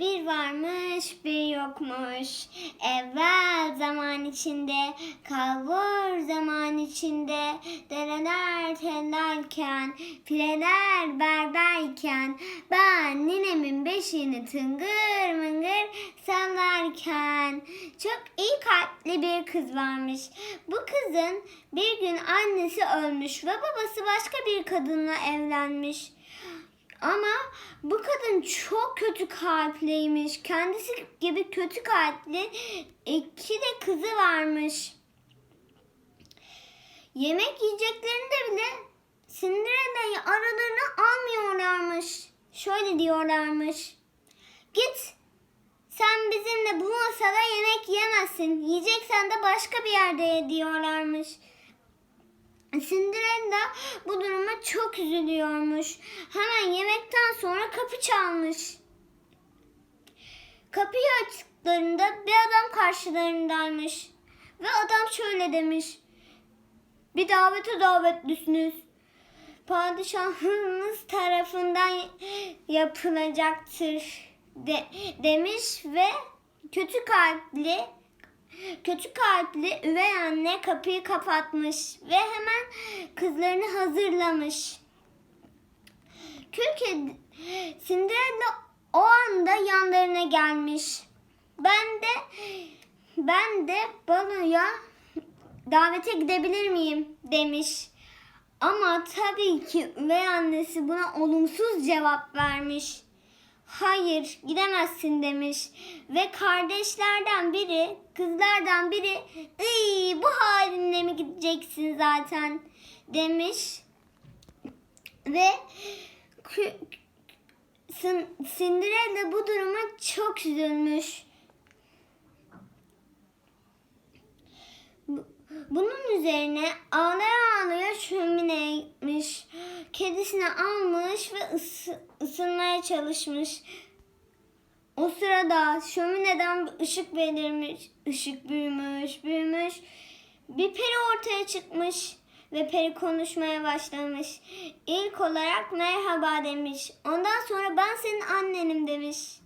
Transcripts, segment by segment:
Bir varmış bir yokmuş. Evvel zaman içinde, kalbur zaman içinde. Dereler tellerken, fileler berberken. Ben ninemin beşiğini tıngır mıngır sallarken. Çok iyi kalpli bir kız varmış. Bu kızın bir gün annesi ölmüş ve babası başka bir kadınla evlenmiş. Ama bu kadın çok kötü kalpliymiş. Kendisi gibi kötü kalpli iki de kızı varmış. Yemek yiyeceklerinde bile Cinderella'yı aralarına almıyorlarmış. Şöyle diyorlarmış. Git sen bizimle bu masada yemek yemezsin. Yiyeceksen de başka bir yerde ye diyorlarmış. Cinderella bu çok üzülüyormuş. Hemen yemekten sonra kapı çalmış. Kapıyı açtıklarında bir adam karşılarındaymış. Ve adam şöyle demiş. Bir davete davetlisiniz. Padişahınız tarafından yapılacaktır de, demiş ve kötü kalpli kötü kalpli üvey anne kapıyı kapatmış ve hemen kızlarını hazırlamış. Kül kedi Cinderella o anda yanlarına gelmiş. Ben de ben de baloya davete gidebilir miyim demiş. Ama tabii ki üvey annesi buna olumsuz cevap vermiş. Hayır gidemezsin demiş. Ve kardeşlerden biri, kızlardan biri Iy, bu halinle mi gideceksin zaten demiş. Ve Cinderella bu duruma çok üzülmüş. Bu- Bunun üzerine ağlaya ağlaya şömineye gitmiş. Kedisini almış ve ısı- ısınmaya çalışmış. O sırada şömineden ışık belirmiş. Işık büyümüş, büyümüş. Bir peri ortaya çıkmış ve peri konuşmaya başlamış. İlk olarak merhaba demiş. Ondan sonra ben senin annenim demiş.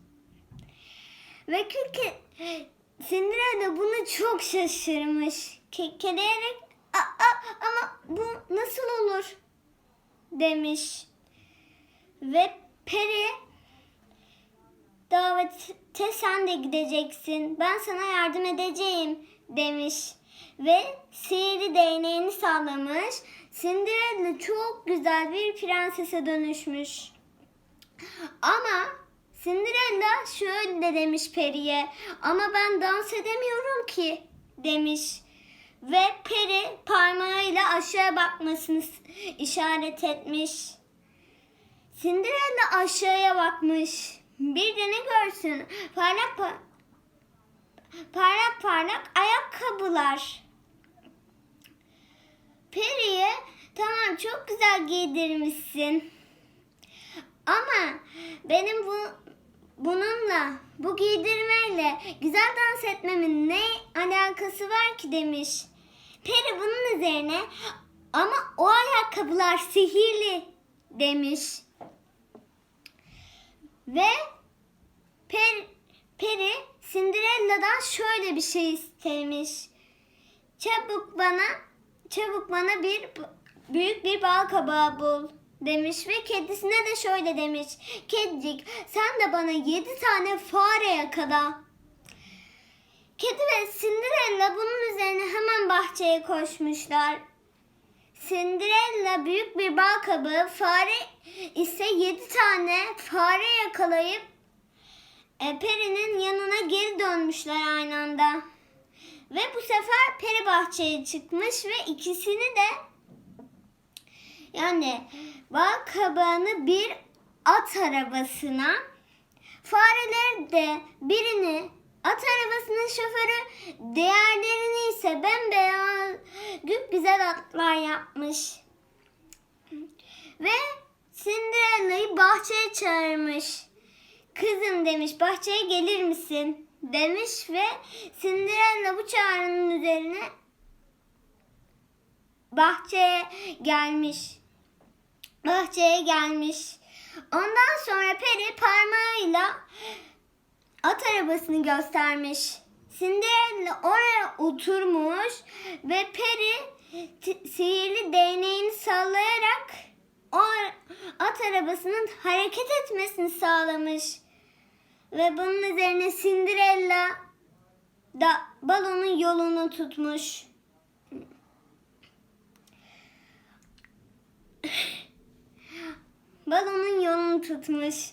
Ve Kürke Cinderella bunu çok şaşırmış. Kekeleyerek "Aa, ama bu nasıl olur demiş. Ve Peri davete sen de gideceksin. Ben sana yardım edeceğim demiş. Ve sihirli değneğini sallamış. Cinderella çok güzel bir prensese dönüşmüş. Ama Cinderella şöyle demiş Peri'ye. Ama ben dans edemiyorum ki demiş. Ve Peri parmağıyla aşağı bakmasını işaret etmiş. Cinderella aşağıya bakmış. Bir de ne görsün? Parlak pa- parlak parlak ayakkabılar. Peri'ye tamam çok güzel giydirmişsin. Ama benim bu bununla bu giydirmeyle güzel dans etmemin ne alakası var ki demiş. Peri bunun üzerine ama o ayakkabılar sihirli demiş. Ve per, Peri Cinderella'dan şöyle bir şey istemiş. Çabuk bana çabuk bana bir büyük bir bal kabağı bul demiş ve kedisine de şöyle demiş. Kedicik sen de bana yedi tane fare yakala. Kedi ve Cinderella bunun üzerine hemen bahçeye koşmuşlar. Cinderella büyük bir bal kabağı, fare ise yedi tane fare yakalayıp e, Peri'nin yanına geri dönmüşler aynı anda. Ve bu sefer Peri bahçeye çıkmış ve ikisini de yani bal kabağını bir at arabasına fareler de birini at arabasının şoförü diğerlerini ise bembeyaz güp güzel atlar yapmış. Ve Cinderella'yı bahçeye çağırmış. Kızım demiş bahçeye gelir misin? Demiş ve Cinderella bu çağrının üzerine bahçeye gelmiş. Bahçeye gelmiş. Ondan sonra peri parmağıyla at arabasını göstermiş. Cinderella oraya oturmuş ve peri sihirli değneğini sallayarak o at arabasının hareket etmesini sağlamış. Ve bunun üzerine Cinderella da balonun yolunu tutmuş. Balonun yolunu tutmuş.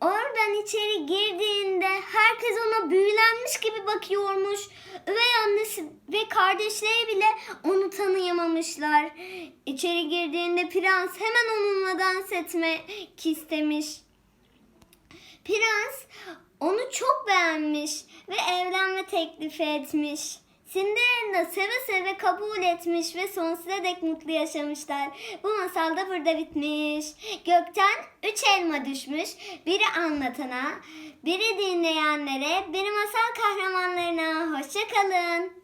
Oradan içeri girdiğinde herkes ona büyülenmiş gibi bakıyormuş. Üvey annesi ve kardeşleri bile onu tanıyamamışlar. İçeri girdiğinde prens hemen onunla dans etmek istemiş. Prens onu çok beğenmiş ve evlenme teklifi etmiş. Cinderella seve seve kabul etmiş ve sonsuza dek mutlu yaşamışlar. Bu masal da burada bitmiş. Gökten üç elma düşmüş. Biri anlatana, biri dinleyenlere, biri masal kahramanlarına. Hoşçakalın.